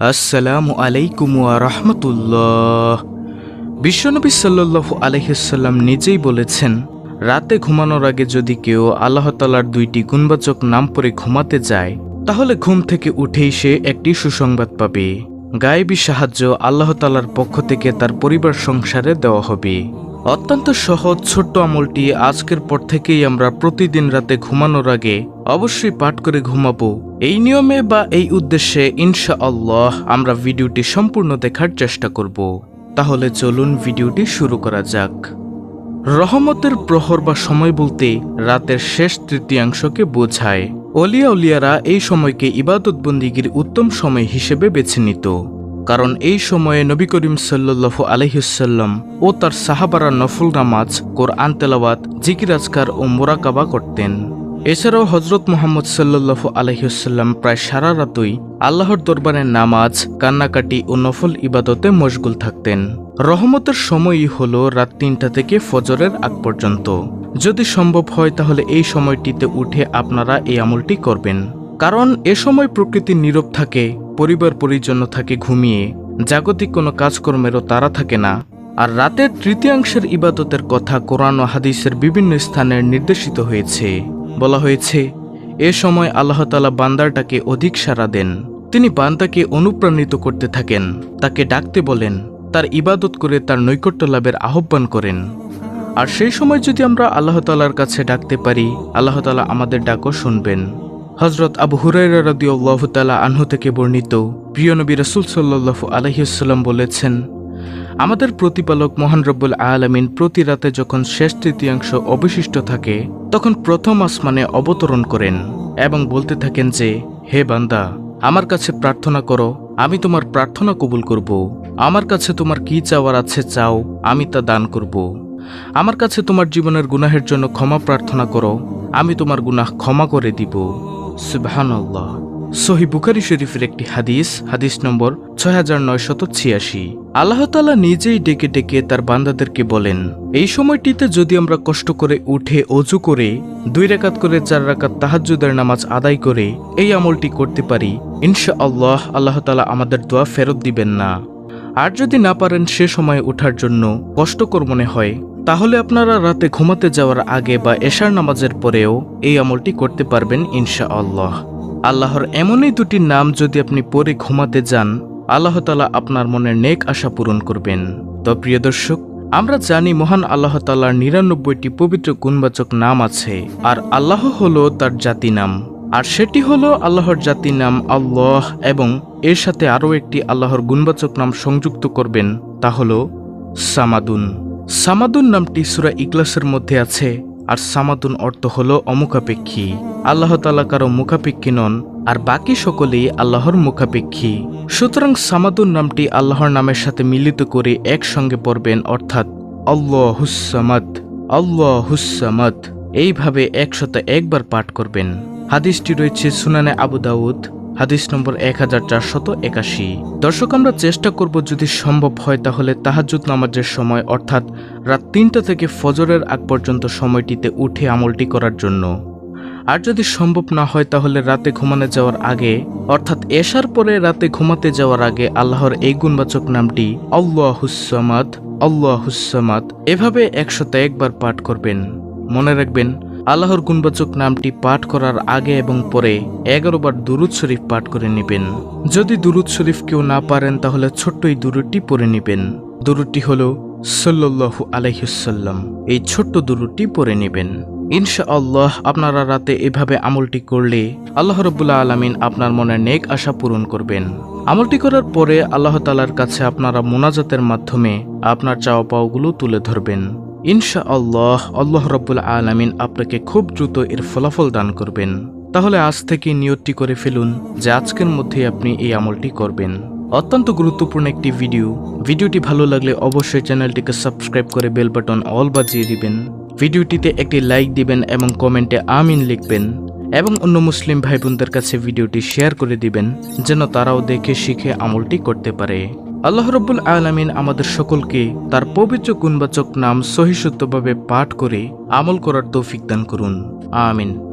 আসসালামু আলাইকুম রহমতুল্লাহ। বিশ্বনবী সাল্লু আলহিসাল্লাম নিজেই বলেছেন, রাতে ঘুমানোর আগে যদি কেউ আল্লাহ তালার দুইটি গুণবাচক নাম পরে ঘুমাতে যায়, তাহলে ঘুম থেকে উঠেই সে একটি সুসংবাদ পাবে। গায়েবী সাহায্য আল্লাহ তালার পক্ষ থেকে তার পরিবার সংসারে দেওয়া হবে। অত্যন্ত সহজ ছোট্ট আমলটি আজকের পর থেকেই আমরা প্রতিদিন রাতে ঘুমানোর আগে অবশ্যই পাঠ করে ঘুমাবো। এই নিয়মে বা এই উদ্দেশ্যে ইনশা আল্লাহ আমরা ভিডিওটি সম্পূর্ণ দেখার চেষ্টা করব। তাহলে চলুন ভিডিওটি শুরু করা যাক। রহমতের প্রহর বা সময় বলতে রাতের শেষ তৃতীয়াংশকে বোঝায়। অলিয়া উলিয়ারা এই সময়কে ইবাদত বন্দিগির উত্তম সময় হিসেবে বেছে নিত। কারণ এই সময়ে নবী করিম সাল্লু আলহিসাল্লাম ও তার সাহাবারা নফল নামাজ, কোরআন তেলাওয়াত জিকিরাজকার ও মোরাকাবা করতেন। এছাড়াও হজরত মোহাম্মদ সাল্লু আলহিসাল্লাম প্রায় সারা রাতই আল্লাহর দরবারে নামাজ, কান্নাকাটি ও নফল ইবাদতে মশগুল থাকতেন। রহমতের সময়ই হল রাত তিনটা থেকে ফজরের আগ পর্যন্ত। যদি সম্ভব হয় তাহলে এই সময়টিতে উঠে আপনারা এই আমলটি করবেন। কারণ এ সময় প্রকৃতি নীরব থাকে, পরিবার পরিজন্য থাকে ঘুমিয়ে, জাগতিক কোনো কাজকর্মেরও তারা থাকে না। আর রাতের তৃতীয়াংশের ইবাদতের কথা কোরআন ও হাদিসের বিভিন্ন স্থানে নির্দেশিত হয়েছে। বলা হয়েছে, এ সময় আল্লাহ তালা বান্দারটাকে অধিক সাড়া দেন। তিনি বান্দাকে অনুপ্রাণিত করতে থাকেন, তাকে ডাকতে বলেন, তার ইবাদত করে তার নৈকট্য লাভের আহ্বান করেন। আর সেই সময় যদি আমরা আল্লাহ তালার কাছে ডাকতে পারি, আল্লাহ তালা আমাদের ডাকও শুনবেন। হজরত আবু হুরাইরা রদিউল্লাহ তালা আনহু থেকে বর্ণিত প্রিয় নবী রসুল সাল্লাহ আলহিউসাল্লাম বলেছেন, আমাদের প্রতিপালক মহান রব্বুল আলামিন প্রতি রাতে যখন শেষ তৃতীয়াংশ অবশিষ্ট থাকে, তখন প্রথম আসমানে অবতরণ করেন এবং বলতে থাকেন যে, হে বান্দা, আমার কাছে প্রার্থনা করো, আমি তোমার প্রার্থনা কবুল করব। আমার কাছে তোমার কি চাওয়ার আছে চাও, আমি তা দান করব। আমার কাছে তোমার জীবনের গুনাহের জন্য ক্ষমা প্রার্থনা করো, আমি তোমার গুনাহ ক্ষমা করে দিব। সুবহানাল্লাহ। সহি বুখারি শরীফের একটি হাদিস হাদিস নম্বর ছয় হাজার নয়শত ছিয়াশি। আল্লাহ তালা নিজেই ডেকে ডেকে তার বান্দাদেরকে বলেন, এই সময়টিতে যদি আমরা কষ্ট করে উঠে অজু করে, দুই রাকাত করে চার রাকাত তাহাজ্জুদের নামাজ আদায় করে এই আমলটি করতে পারি ইনশা আল্লাহ আল্লাহ তালা আমাদের দোয়া ফেরত দিবেন না। আর যদি না পারেন সে সময় ওঠার জন্য কষ্টকর মনে হয় তাহলে আপনারা রাতে ঘুমাতে যাওয়ার আগে বা এশার নামাজের পরেও এই আমলটি করতে পারবেন ইনশা আল্লাহ আল্লাহর এমনই দুটি নাম যদি আপনি পরে ঘুমাতে যান, আল্লাহ তালা আপনার মনের নেক আশা পূরণ করবেন। তো প্রিয় দর্শক, আমরা জানি মহান আল্লাহ তালার নিরানব্বইটি পবিত্র গুণবাচক নাম আছে, আর আল্লাহ হলো তার জাতি নাম। আর সেটি হলো আল্লাহর জাতি নাম আল্লাহ এবং এর সাথে আরও একটি আল্লাহর গুণবাচক নাম সংযুক্ত করবেন, তা হলো সামাদুন। সামাদুন নামটি সুরা ইকলাসের মধ্যে আছে, আর সামাদুন অর্থ হলো অমুখাপেক্ষী। আল্লাহ তালা কারও মুখাপেক্ষী নন, আর বাকি সকলেই আল্লাহর মুখাপেক্ষী। সুতরাং সামাদুন নামটি আল্লাহর নামের সাথে মিলিত করে একসঙ্গে পড়বেন, অর্থাৎ আল্লাহ হুসামাদ আল্লাহ হুসামাদ এইভাবে একশত একবার পাঠ করবেন। হাদিসটি রয়েছে সুনানে আবু দাউদ হাদিস নম্বর এক হাজার চারশত একাশি। দর্শক, আমরা চেষ্টা করব যদি সম্ভব হয় তাহলে তাহাজুদ নামাজের সময়, অর্থাৎ রাত তিনটা থেকে ফজরের আগ পর্যন্ত সময়টিতে উঠে আমলটি করার জন্য। আর যদি সম্ভব না হয় তাহলে রাতে ঘুমানো যাওয়ার আগে, অর্থাৎ এশার পরে রাতে ঘুমাতে যাওয়ার আগে আল্লাহর এই গুণবাচক নামটি আল্লাহ হুসামাদ আল্লাহ হুসামাদ এভাবে একশত একবার পাঠ করবেন। মনে রাখবেন আল্লাহর গুণবাচক নামটি পাঠ করার আগে এবং পরে এগারো বার দুরুদ শরীফ পাঠ করে নেবেন। যদি দুরুদ শরীফ কেউ না পারেন, তাহলে ছোট্ট এই দুরুদটি পড়ে নেবেন। দুরুদটি হল সাল্লাল্লাহু আলাইহুসাল্লাম এই ছোট্ট দুরুদটি পড়ে নেবেন। ইনশা আল্লাহ আপনারা রাতে এভাবে আমলটি করলে আল্লাহ রবুল্লা আলমিন আপনার মনের নেক আশা পূরণ করবেন। আমলটি করার পরে আল্লাহ তালার কাছে আপনারা মোনাজাতের মাধ্যমে আপনার চাওয়া পাওয়াগুলো তুলে ধরবেন। ইনশা আল্লাহ আল্লাহ রব্বুল আলমিন আপনাকে খুব দ্রুত এর ফলাফল দান করবেন। তাহলে আজ থেকে নিয়তটি করে ফেলুন যে আজকের মধ্যে আপনি এই আমলটি করবেন। অত্যন্ত গুরুত্বপূর্ণ একটি ভিডিও। ভিডিওটি ভালো লাগলে অবশ্যই চ্যানেলটিকে সাবস্ক্রাইব করে বেল বাটন অল বাজিয়ে দিবেন। ভিডিওটিতে একটি লাইক দিবেন এবং কমেন্টে আমিন লিখবেন এবং অন্য মুসলিম ভাই বোনদের কাছে ভিডিওটি শেয়ার করে দিবেন, যেন তারাও দেখে শিখে আমলটি করতে পারে। আল্লাহ রব্বুল আলমিন আমাদের সকলকে তার পবিত্র গুণবাচক নাম সহিষ্ণুতভাবে পাঠ করে আমল করার তৌফিক দান করুন। আমিন।